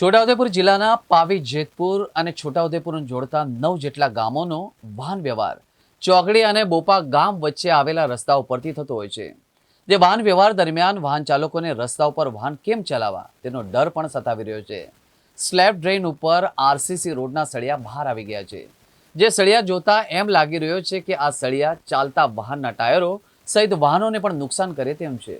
છોટાઉદેપુર જિલ્લાના પાવી, જેતપુર અને છોટાઉદેપુરને જોડતા નવ જેટલા ગામોનો વાહન વ્યવહાર ચોકડી અને બોપા ગામ વચ્ચે આવેલા રસ્તા ઉપરથી થતો હોય છે. જે વાહન વ્યવહાર દરમિયાન વાહન ચાલકોને રસ્તા ઉપર વાહન કેમ ચલાવવા તેનો ડર પણ સતાવી રહ્યો છે. સ્લેબ ડ્રેન ઉપર આરસીસી રોડના સળિયા બહાર આવી ગયા છે. જે સળિયા જોતા એમ લાગી રહ્યો છે કે આ સળિયા ચાલતા વાહનના ટાયરો સહિત વાહનોને પણ નુકસાન કરે તેમ છે.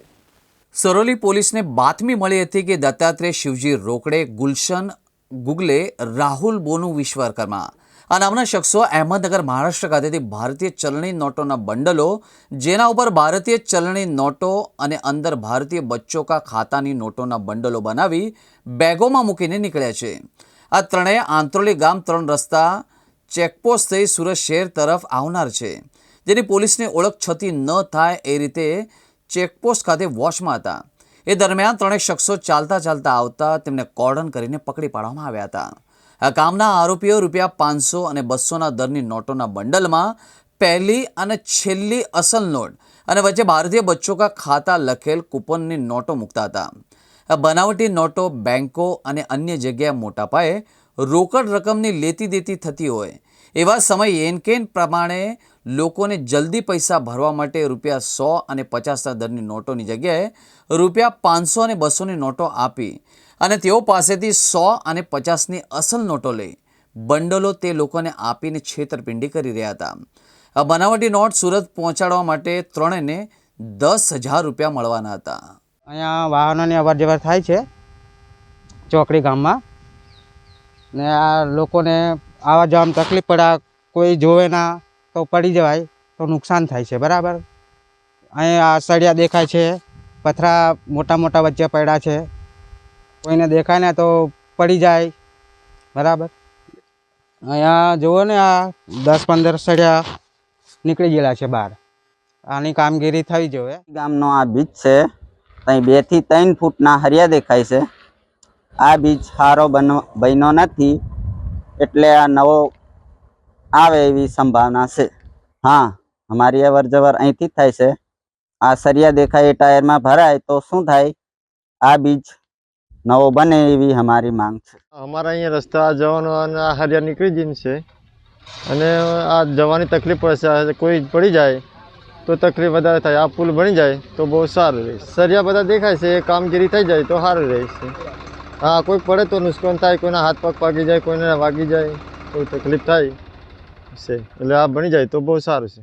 સરોલી પોલીસને બાતમી મળી હતી કે દત્તાત્રેય શિવજી રોકડે, ગુલશન, ગુગલે, રાહુલ બોનુ વિશ્વકર્મા આ નામના શખ્સો અહેમદનગર મહારાષ્ટ્ર ખાતેથી ભારતીય ચલણી નોટોના બંડલો, જેના ઉપર ભારતીય ચલણી નોટો અને અંદર ભારતીય બચ્ચો કા ખાતાની નોટોના બંડલો બનાવી બેગોમાં મૂકીને નીકળ્યા છે. આ ત્રણેય આંત્રોલી ગામ ત્રણ રસ્તા ચેકપોસ્ટ થઈ સુરત શહેર તરફ આવનાર છે. જેની પોલીસને ઓળખ છતી ન થાય એ રીતે ચેકપોસ્ટ ખાતે વોચમાં હતા. એ દરમિયાન ત્રણેય શખ્સો ચાલતા ચાલતા આવતા તેમને કોર્ડન કરીને પકડી પાડવામાં આવ્યા હતા. આ કામના આરોપીઓ રૂપિયા પાંચસો અને બસોના દરની નોટોના બંડલમાં પહેલી અને છેલ્લી અસલ નોટ અને વચ્ચે ભારતીય બચ્ચો કા ખાતા લખેલ કૂપનની નોટો મૂકતા હતા. બનાવટી નોટો બેન્કો અને અન્ય જગ્યાએ મોટા પાયે રોકડ રકમની લેતી દેતી થતી હોય. એવા સમય એનકેન પ્રમાણે લોકોને જલ્દી પૈસા ભરવા માટે રૂપિયા સો અને પચાસના દરની નોટોની જગ્યાએ રૂપિયા પાંચસો અને બસોની નોટો આપી અને તેઓ પાસેથી સો અને પચાસની અસલ નોટો લઈ બંડલો તે લોકોને આપીને છેતરપિંડી કરી રહ્યા હતા. આ બનાવટી નોટ સુરત પહોંચાડવા માટે ત્રણેને દસ હજાર રૂપિયા મળવાના હતા. અહીંયા વાહનોની અવર જવર થાય છે ચોકડી ગામમાં. ને આ લોકોને આવવા જવામાં તકલીફ પડે કોઈ જોવે ના, તો પડી જવાય, તો નુકસાન થાય છે, બરાબર? અહીં આ સળિયા દેખાય છે, પથરા મોટા મોટા વચ્ચે પડ્યા છે. કોઈને દેખાય ને તો પડી જાય, બરાબર? અહીંયા જુઓ ને આ દસ પંદર સળિયા નીકળી ગયેલા છે બહાર. આની કામગીરી થઈ જોઈએ ગામનો આ બીચ છે ત્યાં બેથી ત્રણ ફૂટના હરિયા દેખાય છે. આ બીચ સારો બનો બન્યો નથી. એટલે આ નવો આવે એવી સંભાવના છે. હા, અમારી અવર જવર અહીંથી થાય છે. આ સરિયા દેખાય એ ટાયરમાં ભરાય તો શું થાય? આ બીજ નવો બને એવી અમારી માંગ છે. અમારા અહીંયા રસ્તા જવાનો અને આ હરિયા નીકળી જઈને છે. અને આ જવાની તકલીફ પડશે કોઈ પડી જાય તો તકલીફ વધારે થાય. આ પુલ બની જાય તો બહુ સારું રહેશે સરિયા બધા દેખાય છે. એ કામગીરી થઈ જાય તો સારું રહેશે હા, કોઈ પડે તો નુકસાન થાય, કોઈના હાથ પગ પાકી જાય, કોઈને વાગી જાય, કોઈ તકલીફ થાય. છે એટલે આ બની જાય તો બહુ સારું છે.